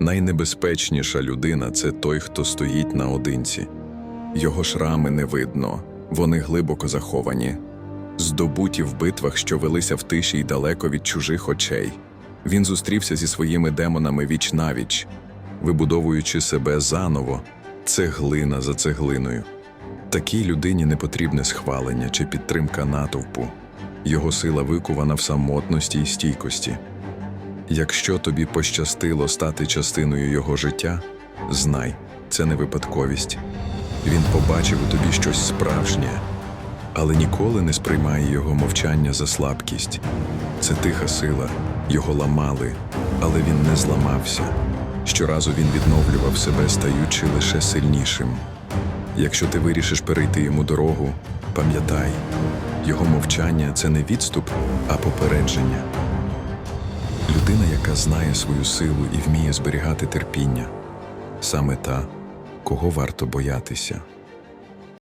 Найнебезпечніша людина це той, хто стоїть наодинці. Його шрами не видно, вони глибоко заховані, здобуті в битвах, що велися в тиші й далеко від чужих очей. Він зустрівся зі своїми демонами віч навіч, вибудовуючи себе заново, цеглина за цеглиною. Такій людині не потрібне схвалення чи підтримка натовпу. Його сила викувана в самотності й стійкості. Якщо тобі пощастило стати частиною його життя, знай, це не випадковість. Він побачив у тобі щось справжнє, але ніколи не сприймає його мовчання за слабкість. Це тиха сила, його ламали, але він не зламався. Щоразу він відновлював себе, стаючи лише сильнішим. Якщо ти вирішиш перейти йому дорогу, пам'ятай, його мовчання це не відступ, а попередження. Людина, яка знає свою силу і вміє зберігати терпіння, саме та, кого варто боятися.